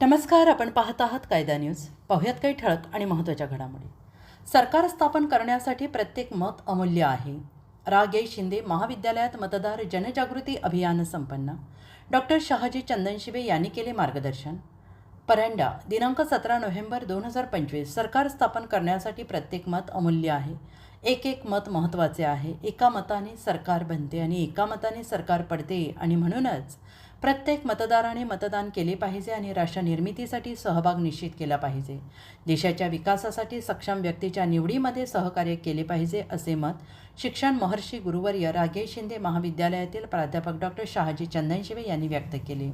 नमस्कार आपण पाहत आहात कायदा न्यूज. पाहुयात काही ठळक आणि महत्त्वाच्या घडामोडी. सरकार स्थापन करण्यासाठी प्रत्येक मत अमूल्य आहे. रागे शिंदे महाविद्यालयात मतदार जनजागृती अभियान संपन्न. डॉक्टर शहाजी चंदनशिवे यांनी केले मार्गदर्शन. परंडा दिनांक सतरा नोव्हेंबर दोन हजार पंचवीस सरकार स्थापन करण्यासाठी प्रत्येक मत अमूल्य आहे. एक एक मत महत्त्वाचे आहे. एका मताने सरकार बनते आणि एका मताने सरकार पडते आणि म्हणूनच प्रत्येक मतदाराने मतदान केले पाहिजे आणि राष्ट्र निर्मितीसाठी सहभाग निश्चित केला पाहिजे. देशाच्या विकासासाठी सक्षम व्यक्तीच्या निवडीमध्ये सहकार्य केले पाहिजे असे मत शिक्षण महर्षी गुरुवर्य रागे शिंदे महाविद्यालयातील प्राध्यापक डॉक्टर शहाजी चंदनशिवे यांनी व्यक्त केले.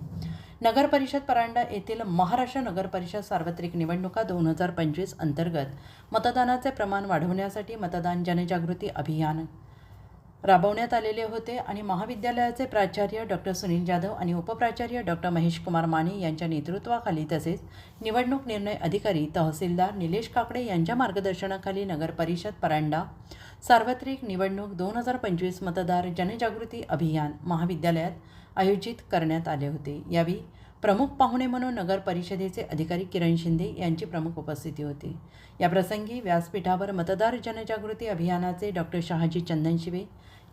नगर परिषद परांडा येथील महाराष्ट्र नगर परिषद सार्वत्रिक निवडणुका दोन हजार पंचवीस अंतर्गत मतदानाचे प्रमाण वाढवण्यासाठी मतदान जनजागृती अभियान राबवण्यात आलेले होते आणि महाविद्यालयाचे प्राचार्य डॉक्टर सुनील जाधव आणि उपप्राचार्य डॉक्टर महेश कुमार माने यांच्या नेतृत्वाखाली तसेच निवडणूक निर्णय अधिकारी तहसीलदार निलेश काकडे यांच्या मार्गदर्शनाखाली नगर परिषद परांडा सार्वत्रिक निवडणूक दोन हजार पंचवीस मतदार जनजागृती अभियान महाविद्यालयात आयोजित करण्यात आले होते. यावेळी प्रमुख पाहुणे म्हणून नगर परिषदेचे अधिकारी किरण शिंदे यांची प्रमुख उपस्थिती होती. याप्रसंगी व्यासपीठावर मतदार जनजागृती अभियानाचे डॉक्टर शहाजी चंदनशिवे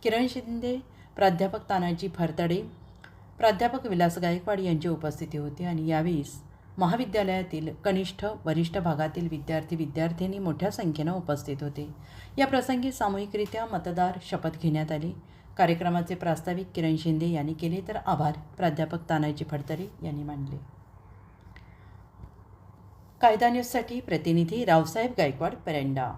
किरण शिंदे प्राध्यापक तानाजी फरतडे प्राध्यापक विलास गायकवाड यांची उपस्थिती होती आणि यावेळी महाविद्यालयातील कनिष्ठ वरिष्ठ भागातील विद्यार्थी विद्यार्थिनी मोठ्या संख्येनं उपस्थित होते. या प्रसंगी सामूहिकरित्या मतदार शपथ घेण्यात आली. कार्यक्रमाचे प्रास्ताविक किरण शिंदे यांनी केले तर आभार. प्राध्यापक तानाजी फडतरे यांनी मानले कायदा न्यूजसाठी प्रतिनिधी रावसाहेब गायकवाड पेरेंडा.